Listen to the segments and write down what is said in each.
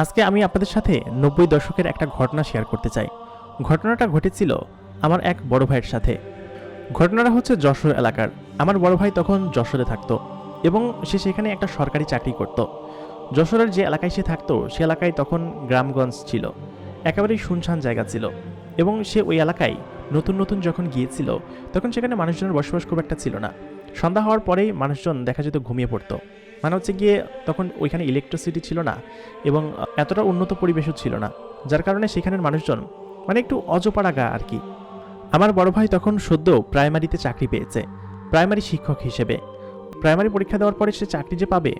আজকে আমি আপনাদের সাথে নব্বই দশকের একটা ঘটনা শেয়ার করতে চাই। ঘটনাটা ঘটেছিল আমার এক বড় ভাইয়ের সাথে। ঘটনাটা হচ্ছে যশোর এলাকার। আমার বড় ভাই তখন যশোরে থাকতো এবং সে সেখানে একটা সরকারি চাকরি করত। যশোরের যে এলাকায় সে থাকতো, সে এলাকায় তখন গ্রামগঞ্জ ছিল। একেবারেই শুনশান জায়গা ছিল এবং সে ওই এলাকায় নতুন নতুন যখন গিয়েছিল, তখন সেখানে মানুষজনের বসবাস খুব একটা ছিল না। সন্ধ্যা হওয়ার পরেই মানুষজন দেখা যেত ঘুমিয়ে পড়তো। মানে হচ্ছে গিয়ে তখন ওইখানে ইলেকট্রিসিটি ছিল না এবং এতটা উন্নত পরিবেশও ছিল না। যার কারণে সেখানের মানুষজন মানে একটু অজপাড়াগা আর কি। আমার বড় ভাই তখন সদ্য প্রাইমারিতে চাকরি পেয়েছে, প্রাইমারি শিক্ষক হিসেবে। প্রাইমারি পরীক্ষা দেওয়ার পরে সে চাকরি যে পাবে,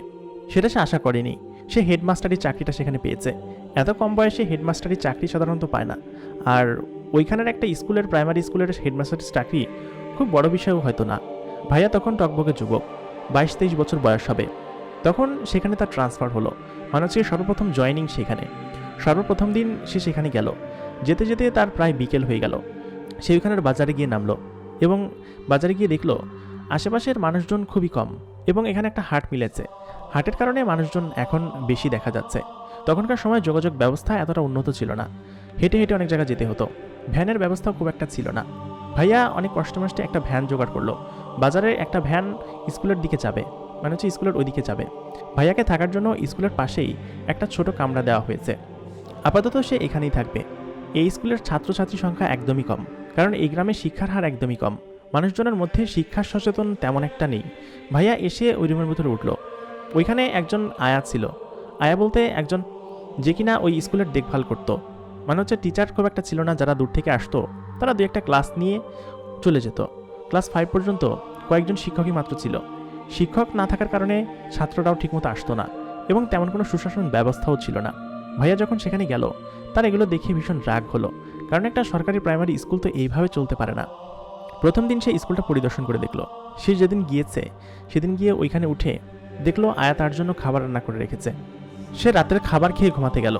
সেটা সে আশা করেনি। সে হেডমাস্টারি চাকরিটা সেখানে পেয়েছে। এত কম বয়সে হেডমাস্টারি চাকরি সাধারণত পায় না। আর ওইখানের একটা স্কুলের, প্রাইমারি স্কুলের হেডমাস্টারি চাকরি খুব বড় বিষয়ও হয়তো না। ভাইয়া তখন টকবকে যুবক, বাইশ তেইশ বছর বয়স হবে। তখন সেখানে তার ট্রান্সফার হলো। মানে হচ্ছে সর্বপ্রথম জয়েনিং সেখানে। সর্বপ্রথম দিন সে সেখানে গেল। যেতে যেতে তার প্রায় বিকেল হয়ে গেল। সে ওইখানের বাজারে গিয়ে নামলো এবং বাজারে গিয়ে দেখল, আশেপাশের মানুষজন খুবই কম এবং এখানে একটা হাট মিলেছে। হাটের কারণে মানুষজন এখন বেশি দেখা যাচ্ছে। তখনকার সময় যোগাযোগ ব্যবস্থা এতটা উন্নত ছিল না। হেঁটে হেঁটে অনেক জায়গায় যেতে হতো। ভ্যানের ব্যবস্থাও খুব একটা ছিল না। ভাইয়া অনেক কষ্ট মষ্টে একটা ভ্যান জোগাড় করল। বাজারে একটা ভ্যান স্কুলের দিকে যাবে। মানে হচ্ছে স্কুলের ওইদিকে যাবে। ভাইয়াকে থাকার জন্য স্কুলের পাশেই একটা ছোট কামরা দেওয়া হয়েছে। আপাতত সে এখানেই থাকবে। এই স্কুলের ছাত্রছাত্রীর সংখ্যা একদমই কম, কারণ এই গ্রামে শিক্ষার হার একদমই কম। মানুষজনের মধ্যে শিক্ষার সচেতন তেমন একটা নেই। ভাইয়া এসে ওই রুমের ভিতরে উঠল। ওইখানে একজন আয়া ছিল। আয়া বলতে একজন যে কিনা ওই স্কুলের দেখভাল করতো। মানে হচ্ছে টিচার খুব একটা ছিল না, যারা দূর থেকে আসতো, তারা দু একটা ক্লাস নিয়ে চলে যেত। ক্লাস ফাইভ পর্যন্ত কয়েকজন শিক্ষকই মাত্র ছিল। শিক্ষক না থাকার কারণে ছাত্ররাও ঠিকমতো আসতো না এবং তেমন কোনো সুশাসন ব্যবস্থাও ছিল না। ভাইয়া যখন সেখানে গেল, তার এগুলো দেখে ভীষণ রাগ হলো, কারণ একটা সরকারি প্রাইমারি স্কুল তো এইভাবে চলতে পারে না। প্রথম দিন সে স্কুলটা পরিদর্শন করে দেখল। সে যেদিন গিয়েছে, সেদিন গিয়ে ওইখানে উঠে দেখল আয়া তার জন্য খাবার রান্না করে রেখেছে। সে রাতের খাবার খেয়ে ঘুমাতে গেল।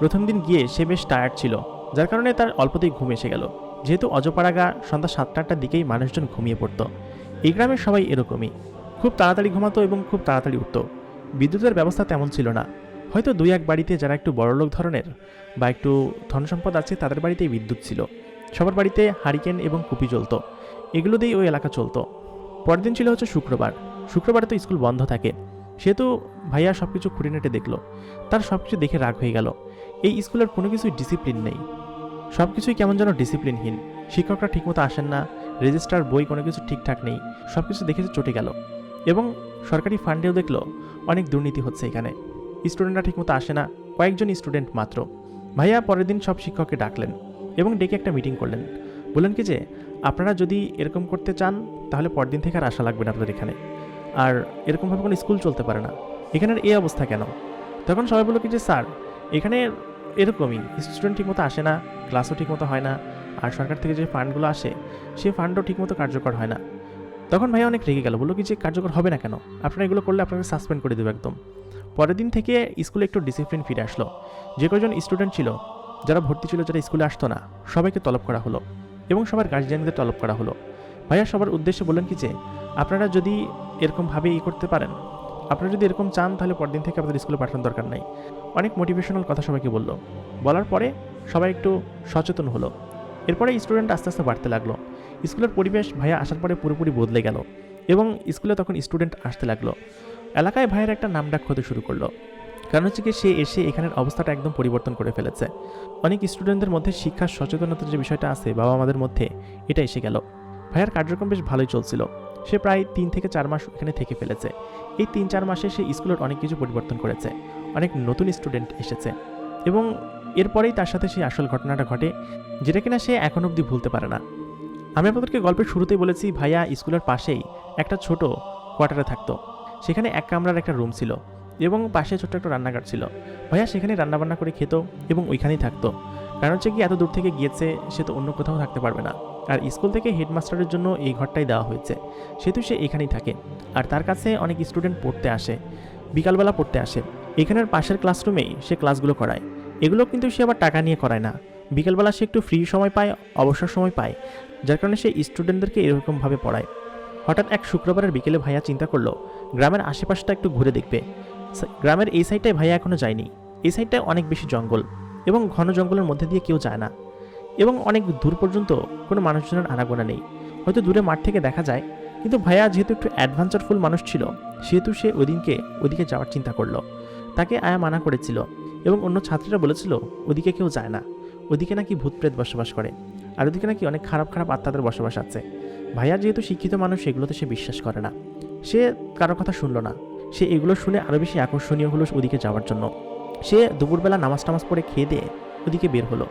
প্রথম দিন গিয়ে সে বেশ টায়ার্ড ছিল, যার কারণে তার অল্পতেই ঘুম এসে গেল। যেহেতু অজপাড়াগা সন্ধ্যা সাতটা আটটার দিকেই মানুষজন ঘুমিয়ে পড়তো। এই গ্রামের সবাই এরকমই। খুব তাড়াতাড়ি ঘুমাতো এবং খুব তাড়াতাড়ি উঠতো। বিদ্যুতের ব্যবস্থা তেমন ছিল না। হয়তো দুই এক বাড়িতে যারা একটু বড়লোক ধরনের বা একটু ধনসম্পদ আছে, তাদের বাড়িতেই বিদ্যুৎ ছিল। সবার বাড়িতে হারিকেন এবং কুপি জ্বলতো। এগুলো দিয়েই ওই এলাকা চলতো। পরের দিন ছিল হচ্ছে শুক্রবার। শুক্রবারে তো স্কুল বন্ধ থাকে। সেহেতু ভাইয়া সব কিছু খুঁটিনাটে দেখল। তার সব কিছু দেখে রাগ হয়ে গেল। এই স্কুলের কোনো কিছুই ডিসিপ্লিন নেই। সব কিছুই কেমন যেন ডিসিপ্লিনহীন। শিক্ষকরা ঠিকমতো আসেন না। রেজিস্টার, বই কোনো কিছু ঠিকঠাক নেই। সব কিছু দেখে সে চটে গেল। এবং সরকারি ফান্ডেও দেখল অনেক দুর্নীতি হচ্ছে এখানে। স্টুডেন্টরা ঠিকমতো আসে না, কয়েকজন স্টুডেন্ট মাত্র। ভাইয়া পরের দিন সব শিক্ষককে ডাকলেন এবং ডেকে একটা মিটিং করলেন। বললেন কি যে, আপনারা যদি এরকম করতে চান, তাহলে পরদিন থেকে আর আসা লাগবে না আপনাদের এখানে। আর এরকমভাবে কোনো স্কুল চলতে পারে না। এখানের এই অবস্থা কেন? তখন সবাই বলল কি যে, স্যার, এখানে এরকমই। স্টুডেন্ট ঠিকমতো আসে না, ক্লাসও ঠিকমতো হয় না। আর সরকার থেকে যে ফান্ডগুলো আসে সেই ফান্ডও ঠিকমতো কার্যকর হয় না। তখন ভাইয়া অনেক রেগে গেল, বলল কি যে কার্যকর হবে না কেন? আপনারা এগুলো করলে আপনাকে সাসপেন্ড করে দেবো একদম। পরের দিন থেকে স্কুলে একটু ডিসিপ্লিন ফিরে আসলো। যে কজন স্টুডেন্ট ছিল, যারা ভর্তি ছিল, যারা স্কুলে আসতো না, সবাইকে তলব করা হলো এবং সবার গার্জিয়ানদের তলব করা হলো। ভাইয়া সবার উদ্দেশ্যে বললেন কি যে, আপনারা যদি এরকমভাবে ই করতে পারেন, আপনারা যদি এরকম চান, তাহলে পরদিন থেকে আপনাদের স্কুলে পাঠানোর দরকার নাই। অনেক মোটিভেশনাল কথা সবাইকে বলল। বলার পরে সবাই একটু সচেতন হলো। এরপরে স্টুডেন্ট আস্তে আস্তে বাড়তে লাগল। স্কুলের পরিবেশ ভাইয়া আসার পরে পুরোপুরি বদলে গেল এবং স্কুলে তখন স্টুডেন্ট আসতে লাগল। এলাকায় ভাইয়ের একটা নাম ডাক হতে শুরু করল। কারণ হচ্ছে কি সে এসে এখানের অবস্থাটা একদম পরিবর্তন করে ফেলেছে। অনেক স্টুডেন্টদের মধ্যে শিক্ষার সচেতনতার যে বিষয়টা আছে, বাবা আমাদের মধ্যে এটা এসে গেল। ভাইয়ার কার্যক্রম বেশ ভালোই চলছিল। সে প্রায় তিন থেকে চার মাস এখানে থেকে ফেলেছে। এই তিন চার মাসে সে স্কুলের অনেক কিছু পরিবর্তন করেছে। অনেক নতুন স্টুডেন্ট এসেছে। এবং এরপরেই তার সাথে সেই আসল ঘটনাটা ঘটে, যেটা কিনা সে এখন অবধি ভুলতে পারে না। আমি আপনাদেরকে গল্পের শুরুতেই বলেছি, ভাইয়া স্কুলের পাশেই একটা ছোট কোয়ার্টারে থাকতো। সেখানে এক কামরার একটা রুম ছিল এবং পাশে ছোট্ট একটা রান্নাঘর ছিল। ভাইয়া সেখানে রান্নাবান্না করে খেত এবং ওইখানেই থাকতো। কারণ হচ্ছে কি, এত দূর থেকে গিয়েছে, সে তো অন্য কোথাও থাকতে পারবে না। আর স্কুল থেকে হেডমাস্টারের জন্য এই ঘরটাই দেওয়া হয়েছে। সেহেতু সে এখানেই থাকে। আর তার কাছে অনেক স্টুডেন্ট পড়তে আসে, বিকালবেলা পড়তে আসে। এখানের পাশের ক্লাসরুমেই সে ক্লাসগুলো করায়। এগুলো কিন্তু সে আবার টাকা নিয়ে করায় না। বিকেলবেলা সে একটু ফ্রি সময় পায়, অবসর সময় পায়, যার কারণে সে স্টুডেন্টদেরকে এরকমভাবে পড়ায়। হঠাৎ এক শুক্রবারের বিকেলে ভাইয়া চিন্তা করল, গ্রামের আশেপাশটা একটু ঘুরে দেখবে। গ্রামের এই সাইডটায় ভাইয়া এখনও যায়নি। এই সাইডটায় অনেক বেশি জঙ্গল এবং ঘন জঙ্গলের মধ্যে দিয়ে কেউ যায় না এবং অনেক দূর পর্যন্ত কোনো মানুষজনের আনাগোনা নেই। হয়তো দূরে মাঠ থেকে দেখা যায়, কিন্তু ভাইয়া যেহেতু একটু অ্যাডভেঞ্চারফুল মানুষ ছিল, সেহেতু সে ওদিনকে ওদিকে যাওয়ার চিন্তা করল। তাকে আয়া মানা করেছিল এবং অন্য ছাত্রীরা বলেছিল ওদিকে কেউ যায় না। ওদিকে নাকি ভূতপ্রেত বসবাস করে, আর ওদিকে নাকি অনেক খারাপ খারাপ আত্মাদের বসবাস আছে। ভাইয়া যেহেতু শিক্ষিত মানুষ এগুলোতে সে বিশ্বাস করে না। সে কারও কথা শুনলো না। সে এগুলো শুনে আরও বেশি আকর্ষণীয় হলো ওদিকে যাওয়ার জন্য। সে দুপুরবেলা নামাজ টামাজ পড়ে খেয়ে দিয়ে ওদিকে বের হলো।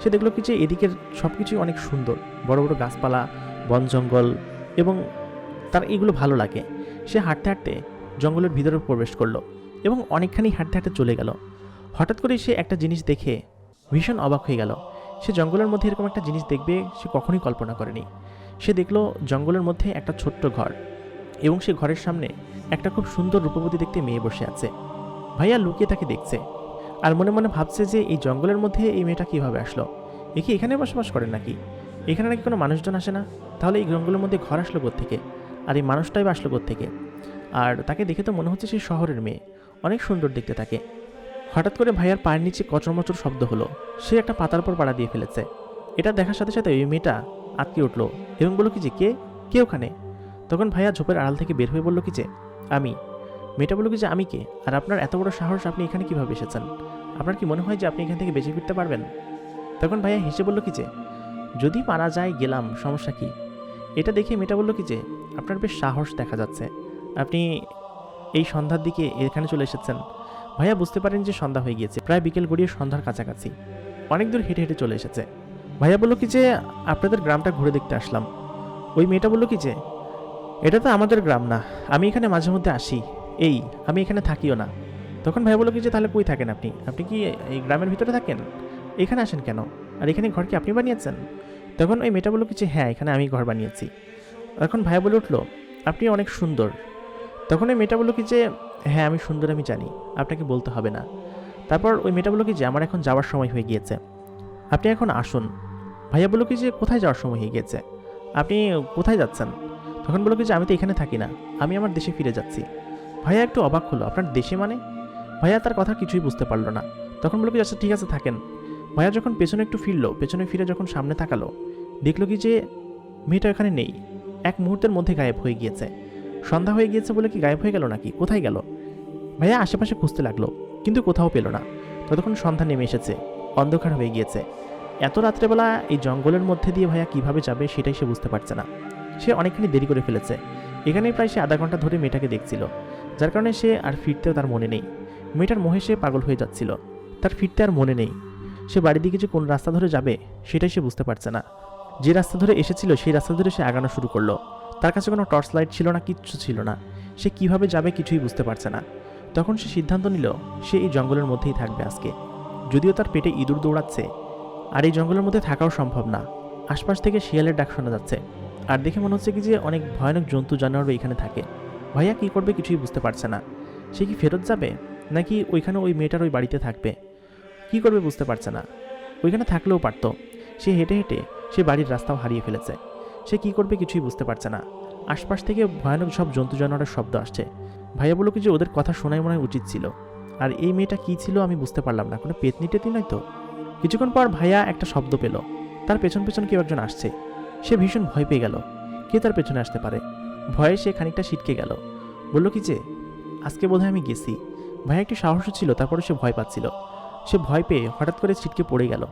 সে দেখল কি যে এদিকের সব কিছুই অনেক সুন্দর। বড় বড় গাছপালা, বন জঙ্গল এবং তার এগুলো ভালো লাগে। সে হাঁটতে হাঁটতে জঙ্গলের ভিতরে প্রবেশ করল এবং অনেকখানি হাঁটতে হাঁটতে চলে গেল। হঠাৎ করে সে একটা জিনিস দেখে ভীষণ অবাক হয়ে গেল। সে জঙ্গলের মধ্যে এরকম একটা জিনিস দেখবে সে কখনোই কল্পনা করেনি। সে দেখল জঙ্গলের মধ্যে একটা ছোট্ট ঘর এবং সে ঘরের সামনে একটা খুব সুন্দর রূপবতী দেখতে মেয়ে বসে আছে। ভাইয়া লুকিয়ে তাকে দেখছে আর মনে মনে ভাবছে যে এই জঙ্গলের মধ্যে এই মেয়েটা কীভাবে আসলো? এ কি এখানে বসবাস করে নাকি? এখানে নাকি কোনো মানুষজন আসে না? তাহলে এই জঙ্গলের মধ্যে ঘর আসলো থেকে আর এই মানুষটাই বা আসলো থেকে আর তাকে দেখে তো মনে হচ্ছে সে শহরের মেয়ে। অনেক সুন্দর দেখতে থাকে হঠাৎ করে ভাইয়ার পায়ের নিচে কচরমচর শব্দ হলো। সে একটা পাতার উপর পাড়া দিয়ে ফেলেছে। এটা দেখার সাথে সাথে ওই মেয়েটা আটকে উঠল এবং বলল, কি যে, কে? কে ওখানে? তখন ভাইয়া ঝোপের আড়াল থেকে বের হয়ে বলল, কি যে, আমি। মেয়েটা বলল, কি যে, আমি কে? আর আপনার এত বড় সাহস, আপনি এখানে কীভাবে এসেছেন? আপনার কি মনে হয় যে আপনি এখান থেকে বেঁচে ফিরতে পারবেন? তখন ভাইয়া হেসে বলল, কি যে, যদি মারা যায় গেলাম, সমস্যা কি? এটা দেখে মেয়েটা বলল, কি যে, আপনার বেশ সাহস দেখা যাচ্ছে। আপনি এই সন্ধ্যার দিকে এখানে চলে এসেছেন। ভাইয়া বুঝতে পারেন যে সন্ধ্যা হয়ে গিয়েছে, প্রায় বিকেল গড়িয়ে সন্ধ্যার কাছাকাছি। অনেক দূর হেঁটে হেঁটে চলে এসেছে। ভাইয়া বলল কি যে, আপনাদের গ্রামটা ঘুরে দেখতে আসলাম। ওই মেয়েটা বলল কি যে, এটা তো আমাদের গ্রাম না, আমি এখানে মাঝে মধ্যে আসি। এই, আমি এখানে থাকিও না। তখন ভাইয়া বলল কি যে, তাহলে কই থাকেন আপনি? আপনি কি এই গ্রামের ভিতরে থাকেন? এখানে আসেন কেন? আর এখানে ঘর কি আপনি বানিয়েছেন? তখন ওই মেয়েটা বলল কি যে হ্যাঁ এখানে আমি ঘর বানিয়েছি। এখন ভাইয়া বলে উঠল, আপনি অনেক সুন্দর। তখন ওই মেয়েটা বলল কি যে হ্যাঁ আমি সুন্দর, আমি জানি। আপনাকে বলতে হবে না। তারপর ওই মেয়েটা বলল কি যে, আমার এখন যাওয়ার সময় হয়ে গিয়েছে। আপনি এখন আসুন। ভাইয়া বলল কি যে, কোথায় যাওয়ার সময় হয়ে গিয়েছে? আপনি কোথায় যাচ্ছেন? তখন বলল কি যে, আমি তো এখানে থাকি না। আমি আমার দেশে ফিরে যাচ্ছি। ভাইয়া একটু অবাক হলো, আপনার দেশে মানে? ভাইয়া তার কথা কিছুই বুঝতে পারল না। তখন বলল কি আচ্ছা ঠিক আছে, থাকেন। ভাইয়া যখন পেছনে একটু ফিরলো, পেছনে ফিরে যখন সামনে তাকালো, দেখল কি যে, মেয়েটা এখানে নেই। এক মুহূর্তের মধ্যে গায়েব হয়ে গিয়েছে। সন্ধ্যা হয়ে গিয়েছে বলে কি গায়েব হয়ে গেল নাকি? কোথায় গেল? ভাইয়া আশেপাশে খুঁজতে লাগল, কিন্তু কোথাও পেল না। ততক্ষণ সন্ধ্যা নেমে এসেছে, অন্ধকার হয়ে গিয়েছে। এত রাত্রেবেলা এই জঙ্গলের মধ্যে দিয়ে ভাইয়া কীভাবে যাবে সেটাই সে বুঝতে পারছে না। সে অনেকখানি দেরি করে ফেলেছে। এখানেই প্রায় সে আধা ঘণ্টা ধরে মেয়েটাকে দেখছিল, যার কারণে সে আর ফিরতেও তার মনে নেই। মেয়েটার মোহে সে পাগল হয়ে যাচ্ছিল, তার ফিরতে আর মনে নেই। সে বাড়ির দিকে যে কোন রাস্তা ধরে যাবে, সেটাই সে বুঝতে পারছে না। যে রাস্তা ধরে এসেছিল, সেই রাস্তা ধরে সে আগানো শুরু করল। তার কাছে কোনো টর্চ লাইট ছিল না, কিচ্ছু ছিল না। সে কীভাবে যাবে কিছুই বুঝতে পারছে না। তখন সে সিদ্ধান্ত নিল, সে এই জঙ্গলের মধ্যেই থাকবে আজকে। যদিও তার পেটে ইঁদুর দৌড়াচ্ছে, আর এই জঙ্গলের মধ্যে থাকাও সম্ভব না। আশপাশ থেকে শিয়ালের ডাক শোনা যাচ্ছে। আর দেখে মনে হচ্ছে কি যে অনেক ভয়ানক জন্তু জানোয়ারও এখানে থাকে। ভাইয়া কী করবে কিছুই বুঝতে পারছে না। সে কি ফেরত যাবে, নাকি ওইখানে ওই মেয়েটার ওই বাড়িতে থাকবে? কি করবে বুঝতে পারছে না। ওইখানে থাকলেও পারত। সে হেঁটে হেঁটে সে বাড়ির রাস্তাও হারিয়ে ফেলেছে। সে কি করবে কিছুই বুঝতে পারছে না। আশপাশ থেকে ভয়ানক সব জন্তু জানোয়ারের শব্দ আসছে। ভাইয়া বলল কি যে ওদের কথা শোনাই মনে উচিত ছিল। আর এই মেয়েটা কি ছিল আমি বুঝতে পারলাম না, কোনো পেতনি টেতনি নয় তো? কিছুক্ষণ পর ভাইয়া একটা শব্দ পেল। তার পেছন পেছন কেউ একজন আসছে। সে ভীষণ ভয় পেয়ে গেল। কে তার পেছনে আসতে পারে? ভয়ে সে খানিকটা ছিটকে গেল। বলল কি যে, আজকে বোধহয় আমি গেছি। ভাইয়া একটু সাহস ছিল তারপরে সে ভয় পাচ্ছিল। সে ভয় পেয়ে হঠাৎ করে ছিটকে পড়ে গেল।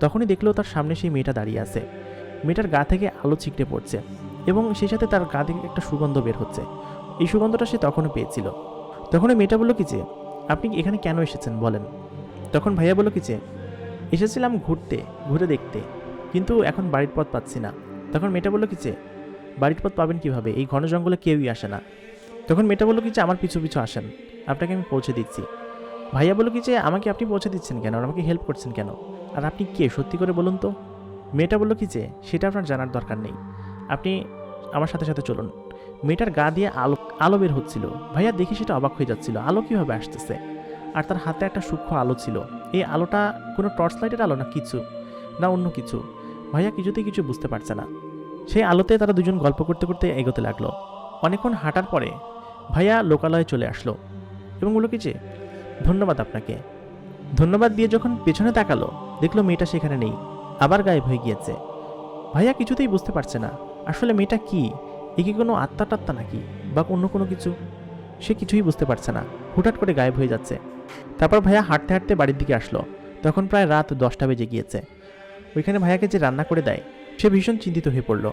তখনই দেখল তার সামনে সেই মেয়েটা দাঁড়িয়ে আছে। মেয়েটার গা থেকে আলো ছিটকে পড়ছে এবং সেই সাথে তার গা থেকে একটা সুগন্ধ বের হচ্ছে। এই সুগন্ধটা সে তখনও পেয়েছিল। তখন ওই মেয়েটা বলল কি যে, আপনি এখানে কেন এসেছেন? বলেন। তখন ভাইয়া বলল কি যে, এসেছিলাম ঘুরতে, ঘুরে দেখতে, কিন্তু এখন বাড়ির পথ পাচ্ছি না। তখন মেয়েটা বলল কি যে, বাড়ির পথ পাবেন কীভাবে? এই ঘন জঙ্গলে কেউই আসে না। তখন মেয়েটা বলল কি যে, আমার পিছু পিছু আসেন, আপনাকে আমি পৌঁছে দিচ্ছি। ভাইয়া বলল কি যে, আমাকে আপনি পৌঁছে দিচ্ছেন কেন? আর আমাকে হেল্প করছেন কেন? আর আপনি কে? সত্যি করে বলুন তো। মেয়েটা বলল, কি যে, সেটা আপনার জানার দরকার নেই। আপনি আমার সাথে সাথে চলুন। মেয়েটার গা দিয়ে আলো আলো বের হচ্ছিল। ভাইয়া, দেখে সেটা অবাক হয়ে যাচ্ছিল। আলো কীভাবে আসতেছে? আর তার হাতে একটা সূক্ষ্ম আলো ছিল। এই আলোটা কোনো টর্চ লাইটের আলো না, কিছু? না, অন্য কিছু? ভাইয়া কিছুতেই কিছু বুঝতে পারছে না। সেই আলোতে তারা দুজন গল্প করতে করতে এগোতে লাগল। অনেকক্ষণ হাঁটার পরে ভাইয়া লোকালয়ে চলে আসলো। এবং বলল, কি যে, ধন্যবাদ আপনাকে। ধন্যবাদ দিয়ে যখন পেছনে তাকালো, দেখল মেয়েটা সেখানে নেই। আবার গায়েব হয়ে গিয়েছে। ভাইয়া কিছুতেই বুঝতে পারছে না, আসলে মেয়েটা কি? এ কি কোনো আত্মা টাত্মা নাকি? বা অন্য কোনো কিছু? সে কিছুই বুঝতে পারছে না, হুটহাট করে গায়েব হয়ে যাচ্ছে। তারপর ভাইয়া হাঁটতে হাঁটতে বাড়ির দিকে আসলো, তখন প্রায় রাত দশটা বেজে গিয়েছে। ওইখানে ভাইয়াকে যে রান্না করে দেয়, সে ভীষণ চিন্তিত হয়ে পড়ল।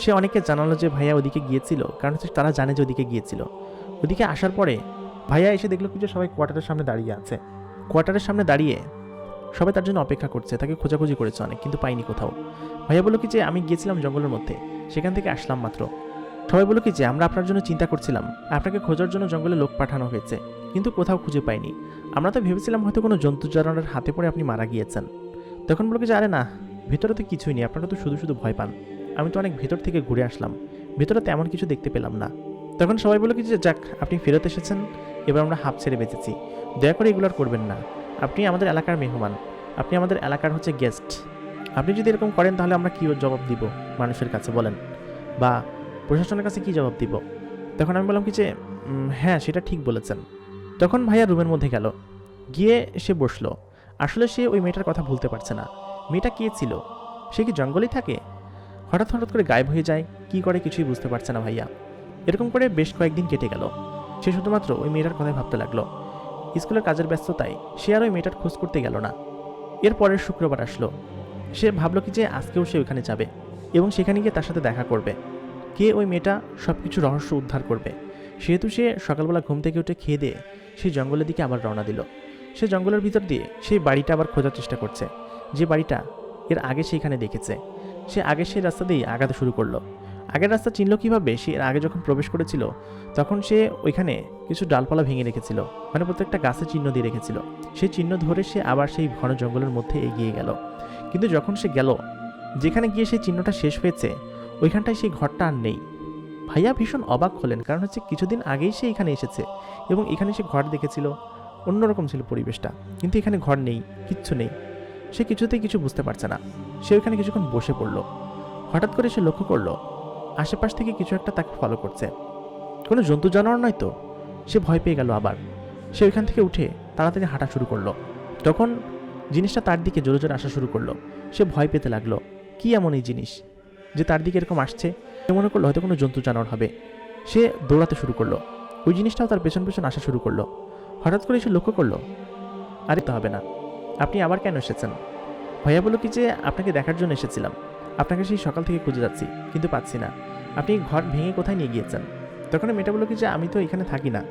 সে অনেকে জানালো যে ভাইয়া ওদিকে গিয়েছিল, কারণ তারা জানে যে ওদিকে গিয়েছিল। ওদিকে আসার পরে ভাইয়া এসে দেখল কি যে সবাই কোয়ার্টারের সামনে দাঁড়িয়ে আছে। কোয়ার্টারের সামনে দাঁড়িয়ে সবাই তার জন্য অপেক্ষা করছে, তাকে খোঁজাখুঁজি করেছে অনেক, কিন্তু পাইনি কোথাও। ভাইয়া বলল কি যে, আমি গিয়েছিলাম জঙ্গলের মধ্যে, সেখান থেকে আসলাম মাত্র। সবাই বলল কি যে, আমরা আপনার জন্য চিন্তা করছিলাম, আপনাকে খোঁজার জন্য জঙ্গলে লোক পাঠানো হয়েছে, কিন্তু কোথাও খুঁজে পাইনি। আমরা তো ভেবেছিলাম হয়তো কোনো জন্তু জানোয়ারের হাতে পড়ে আপনি মারা গিয়েছেন। তখন বলল কি যে, আরে না, ভেতরে তো কিছুই নেই, আপনারা তো শুধু শুধু ভয় পান। আমি তো অনেক ভেতর থেকে ঘুরে আসলাম, ভেতরে তেমন কিছু দেখতে পেলাম না। তখন সবাই বলল কি যে, যাক, আপনি ফেরত এসেছেন, এবার আমরা হাফ ছেড়ে বেঁচেছি। দয়া করে এগুলো আর করবেন না। আপনি আমাদের এলাকার মেহমান। আপনি আমাদের এলাকার হচ্ছে গেস্ট আপনি যদি এরকম করেন, তাহলে আমরা কী জবাব দিব মানুষের কাছে, বলেন? বা প্রশাসনের কাছে কি জবাব দিব? তখন আমি বললাম কি যে হ্যাঁ সেটা ঠিক বলেছেন। তখন ভাইয়া রুমের মধ্যে গেল। গিয়ে সে বসল। আসলে সে ওই মেয়েটার কথা ভুলতে পারছে না। মেয়েটা কে ছিল? সে কি জঙ্গলেই থাকে? হঠাৎ হঠাৎ করে গায়েব হয়ে যায়। কি করে কিছুই বুঝতে পারছে না ভাইয়া। এরকম করে বেশ কয়েকদিন কেটে গেল। সে শুধুমাত্র ওই মেয়েটার কথাই ভাবতে লাগল। স্কুলের কাজের ব্যস্ততায় সে আর ওই মেয়েটার খোঁজ করতে গেল না। এর পরের শুক্রবার আসলো। সে ভাবলো কি যে আজকেও সে ওখানে যাবে এবং সেখানে গিয়ে তার সাথে দেখা করবে। কে ওই মেয়েটা সব কিছু রহস্য উদ্ধার করবে। সেহেতু সে সকালবেলা ঘুম থেকে উঠে খেয়ে দিয়ে সেই জঙ্গলের দিকে আবার রওনা দিল। সে জঙ্গলের ভিতর দিয়ে সেই বাড়িটা আবার খোঁজার চেষ্টা করছে। যে বাড়িটা এর আগে সেইখানে দেখেছে। সে আগে সেই রাস্তা দিয়েই আগাতে শুরু করল। আগের রাস্তা চিনল কীভাবে? সে এর আগে যখন প্রবেশ করেছিল, তখন সে ওইখানে কিছু ডালপালা ভেঙে রেখেছিল মানে প্রত্যেকটা গাছে চিহ্ন দিয়ে রেখেছিল। সেই চিহ্ন ধরে সে আবার সেই ঘন জঙ্গলের মধ্যে এগিয়ে গেল। কিন্তু যখন সে গেল, যেখানে গিয়ে সেই চিহ্নটা শেষ হয়েছে, ওইখানটায় সেই ঘরটা আর নেই। ভাইয়া ভীষণ অবাক হলেন, কারণ হচ্ছে কিছুদিন আগেই সে এখানে এসেছে এবং এখানে সে ঘর দেখেছিল, অন্যরকম ছিল পরিবেশটা। কিন্তু এখানে ঘর নেই, কিচ্ছু নেই। সে কিছুতেই কিছু বুঝতে পারছে না। সে ওইখানে কিছুক্ষণ বসে পড়ল। হঠাৎ করে সে লক্ষ্য করল আশেপাশ থেকে কিছু একটা তাকে ফলো করছে। কোনো জন্তু জানোয়ার নয় তো? সে ভয় পেয়ে গেল আবার। সে ওইখান থেকে উঠে তাড়াতাড়ি হাঁটা শুরু করল। তখন জিনিসটা তার দিকে জোরে জোরে আসা শুরু করল। সে ভয় পেতে লাগল, কি এমন এই জিনিস যে তার দিকে এরকম আসছে? সে মনে করল হয়তো কোনো জন্তু জানোয়ার হবে। সে দৌড়াতে শুরু করল। ওই জিনিসটাও তার পেছন পেছন আসা শুরু করল। হঠাৎ করে সে লক্ষ্য করল, আরে, তো হবে না। আপনি আবার কেন এসেছেন? ভাইয়া বলল কি যে আপনাকে দেখার জন্য এসেছিলাম। আপনাকে সেই সকাল থেকে খুঁজে যাচ্ছি, কিন্তু পাচ্ছি না। আপনি ঘর ভেঙে কোথায় নিয়ে গিয়েছেন? তখন মেয়েটা বলল কি যে, আমি তো এখানে থাকি না।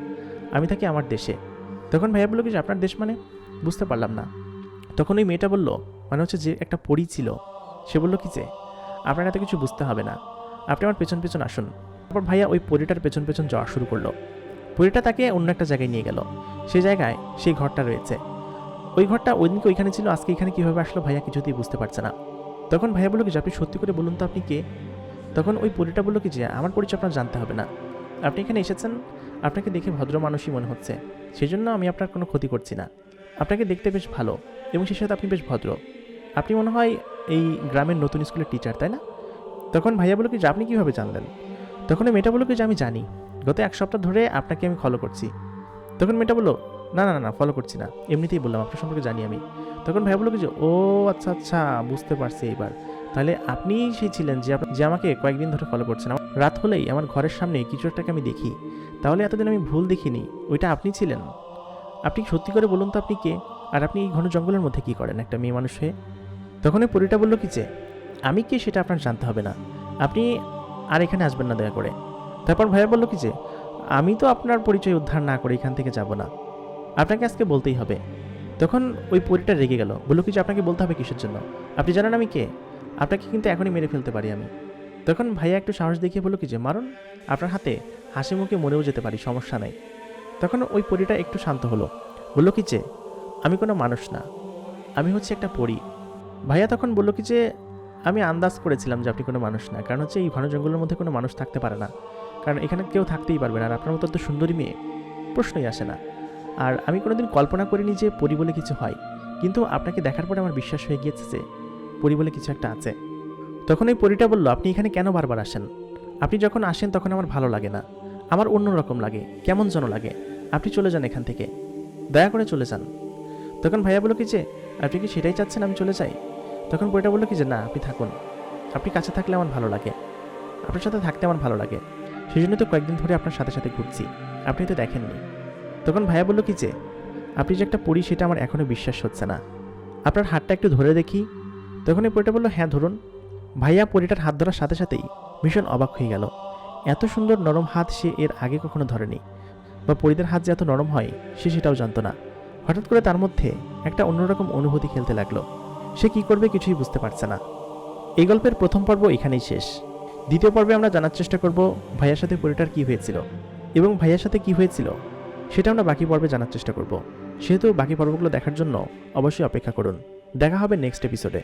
আমি থাকি আমার দেশে। তখন ভাইয়া বলল কি যে, আপনার দেশ মানে? বুঝতে পারলাম না। তখন ওই মেয়েটা বলল মানে হচ্ছে যে, একটা পরী ছিল। সে বলল কি যে আপনার এত কিছু বুঝতে হবে না। আপনি আমার পেছন পেছন আসুন। তারপর ভাইয়া ওই পরীটার পেছন পেছন যাওয়া শুরু করল। পরীটা তাকে অন্য একটা জায়গায় নিয়ে গেল। সেই জায়গায় সেই ঘরটা রয়েছে। ওই ঘরটা ওই দিনকে ওইখানে ছিল, আজকে এখানে কীভাবে আসলো ভাইয়া কিছুতেই বুঝতে পারছে না। তখন ভাইয়া বলল কি, যে আপনি সত্যি করে বলুন তো আপনি কে? তখন ওই পরিটা বলল কি, যে আমার পরিচয় আপনার জানতে হবে না। আপনি এখানে এসেছেন, আপনাকে দেখে ভদ্র মানুষই মনে হচ্ছে। সেই জন্য আমি আপনার কোনো ক্ষতি করছি না। আপনাকে দেখতে বেশ ভালো এবং সেই সাথে আপনি বেশ ভদ্র। আপনি মনে হয় এই গ্রামের নতুন স্কুলের টিচার তাই না? তখন ভাইয়া বলল কি, যে আপনি কীভাবে জানলেন? তখন মেয়েটা বলল কি, যে আমি জানি। গত এক সপ্তাহ ধরে আপনাকে আমি ফলো করছি। তখন মেয়েটা বলল না না না ফলো করছি না। এমনিতেই বললাম, আপনার সম্পর্কে জানি আমি। তখন ভাইয়া বলল যে, ও আচ্ছা আচ্ছা বুঝতে পারছি এবার তাহলে আপনি সেই ছিলেন যে যে আমাকে কয়েকদিন ধরে ফলো করছেন। রাত হলেই আমার ঘরের সামনে কিছু একটাকে আমি দেখি। তাহলে এতদিন আমি ভুল দেখিনি। ওইটা আপনি ছিলেন। আপনি সত্যি করে বলুন তো আপনি কে? আর আপনি এই ঘন জঙ্গলের মধ্যে কি করেন একটা মেয়ে মানুষ হয়ে? তখন ওই পরীটা বলল কি যে, আমি কে সেটা আপনার জানতে হবে না। আপনি আর এখানে আসবেন না দয়া করে। তারপর ভাইয়া বলল কি যে, আমি তো আপনার পরিচয় উদ্ধার না করে এখান থেকে যাব না। আপনাকে আজকে বলতেই হবে। তখন ওই পরীটা রেগে গেল। বলল কি যে আপনাকে বলতে হবে কিসের জন্য? আপনি জানেন আমি কে? আপনাকে কিন্তু এখনই মেরে ফেলতে পারি আমি। তখন ভাইয়া একটু সাহস দেখিয়ে বলল কি যে, মারুন, আপনার হাতে হাসি মুখে মরেও যেতে পারি, সমস্যা নাই। তখন ওই পরীটা একটু শান্ত হলো। বলল কি যে, আমি কোনো মানুষ না। আমি হচ্ছে একটা পরী। ভাইয়া তখন বলল কি যে, আমি আন্দাজ করেছিলাম যে আপনি কোনো মানুষ না। কারণ হচ্ছে এই ঘন জঙ্গলের মধ্যে কোনো মানুষ থাকতে পারে না। কারণ এখানে কেউ থাকতেই পারবে না। আর আপনার মতো তো সুন্দরী মেয়ে প্রশ্নই আসে না। আর আমি কোনোদিন কল্পনা করিনি যে পরি বলে কিছু হয়, কিন্তু আপনাকে দেখার পরে আমার বিশ্বাস হয়ে গিয়েছে যে পরি বলে কিছু একটা আছে। তখন ওই পরিটা বলল, আপনি এখানে কেন বারবার আসেন? আপনি যখন আসেন তখন আমার ভালো লাগে না। আমার অন্য রকম লাগে, কেমন যেন লাগে। আপনি চলে যান এখান থেকে। দয়া করে চলে যান। তখন ভাইয়া বলল, কি যে, আপনি কি সেটাই চাচ্ছেন আমি চলে যাই? তখন পরিটা বলল, কি যে, না, আপনি থাকুন। আপনি কাছে থাকলে আমার ভালো লাগে। আপনার সাথে থাকতে আমার ভালো লাগে। সেই জন্য তো কয়েকদিন ধরে আপনার সাথে সাথে ঘুরছি। আপনি তো দেখেননি। তখন ভাইয়া বলল কি যে, আপনি যে একটা পড়ি সেটা আমার এখনও বিশ্বাস হচ্ছে না। আপনার হাতটা একটু ধরে দেখি। তখন এই পরিটা বলল হ্যাঁ ধরুন। ভাইয়া পরিটার হাত ধরার সাথে সাথেই ভীষণ অবাক হয়ে গেল। এত সুন্দর নরম হাত সে এর আগে কখনো ধরেনি, বা পরিদের হাত যে এত নরম হয়, সে সেটাও জানতো না। হঠাৎ করে তার মধ্যে একটা অন্যরকম অনুভূতি খেলতে লাগল। সে কি করবে কিছুই বুঝতে পারছে না। এই গল্পের প্রথম পর্ব এখানেই শেষ। দ্বিতীয় পর্বে আমরা জানার চেষ্টা করব ভাইয়ার সাথে পরিটার কি হয়েছিল, এবং ভাইয়ার সাথে কি হয়েছিল সেটা আমরা বাকি পর্বে জানার চেষ্টা করব। সেহেতু বাকি পর্বগুলো দেখার জন্য অবশ্যই অপেক্ষা করুন। দেখা হবে নেক্সট এপিসোডে